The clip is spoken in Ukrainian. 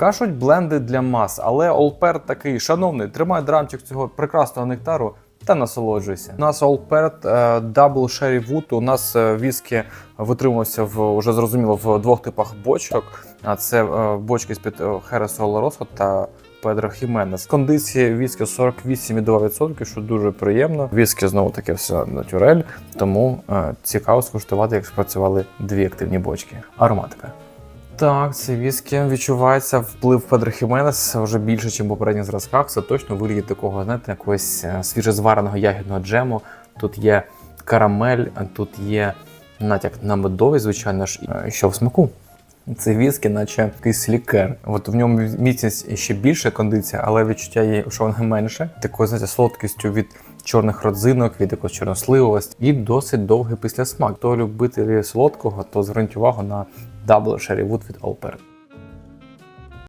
Кажуть, бленди для мас, але Олперт такий, шановний, тримай драмчик цього прекрасного нектару та насолоджуйся. У нас Олперт Double Sherry Wood, у нас е, віскі витримувався в уже зрозуміло в двох типах бочок. А це е, бочки з-під Хересу Олоросо та Педро Хіменес. Кондиції віскі 48,2%, що дуже приємно. Віскі знову таке все натюрель, тому е, цікаво скуштувати, як спрацювали дві активні бочки. Ароматика. Так, це віскі відчувається вплив Педро Хіменес вже більше, ніж в попередніх зразках. Це точно вигляді такого, знаєте, якогось е, свіжезвареного ягідного джему. Тут є карамель, тут є натяк на медовий, звичайно ж, що в смаку. Це віскі, наче якийсь лікер. От в ньому міцність ще більше кондиція, але відчуття є, що вона менше. Такою, знаєте, солодкістю від чорних родзинок, від якогось чорносливості і досить довгий післясмак. То любителі солодкого, то зверніть увагу на Double Sherry Wood від Alper.